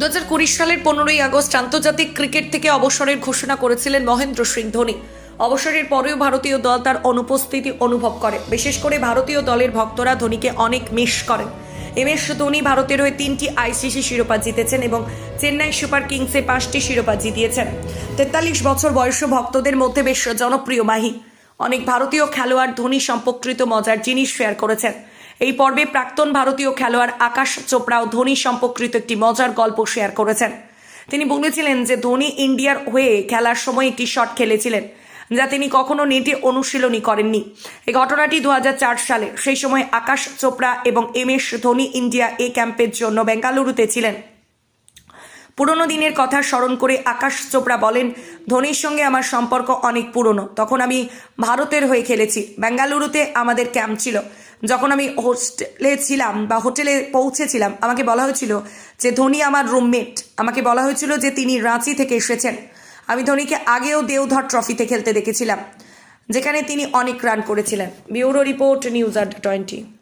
দু হাজার কুড়ি সালের পনেরোই আগস্ট আন্তর্জাতিক ক্রিকেট থেকে অবসরের ঘোষণা করেছিলেন মহেন্দ্র সিং ধোনি। অবসরের পরেও ভারতীয় দল তার অনুপস্থিতি অনুভব করে। বিশেষ করে ভারতীয় দলের ভক্তরা ধোনিকে অনেক মিস করেন। এম এস ধোনি ভারতের হয়ে তিনটি আইসিসি শিরোপা জিতেছেন এবং চেন্নাই সুপার কিংসে পাঁচটি শিরোপা জিতিয়েছেন। তেতাল্লিশ বছর বয়স ভক্তদের মধ্যে বেশ জনপ্রিয় মাহি। অনেক ভারতীয় খেলোয়াড় ধোনি সম্পর্কিত মজার জিনিস শেয়ার করেছেন। এই পর্বে প্রাক্তন ভারতীয় খেলোয়াড় আকাশ চোপড়াও ধোনি সম্পর্কিত একটি মজার গল্প শেয়ার করেছেন। তিনি বলেছিলেন যে ধোনি ইন্ডিয়ার হয়ে খেলার সময় একটি শট খেলেছিলেন, যা তিনি কখনো নেটে অনুশীলনী করেননি। এই ঘটনাটি দু হাজার চার সালে, সেই সময় আকাশ চোপড়া এবং M S Dhoni India A ক্যাম্পের জন্য বেঙ্গালুরুতে ছিলেন। পুরনো দিনের কথা স্মরণ করে আকাশ চোপড়া বলেন, ধোনির সঙ্গে আমার সম্পর্ক অনেক পুরনো। তখন আমি ভারতের হয়ে খেলেছি। বেঙ্গালুরুতে আমাদের ক্যাম্প ছিল। যখন আমি হোস্টেলে ছিলাম বা হোটেলে পৌঁছেছিলাম, আমাকে বলা হয়েছিল যে, ধোনি আমার রুমমেট। আমাকে বলা হয়েছিল যে, তিনি রাঁচি থেকে এসেছেন। আমি ধোনিকে আগেও দেওধর ট্রফিতে খেলতে দেখেছিলাম, যেখানে তিনি অনেক রান করেছিলেন। Bureau report news Adda twenty.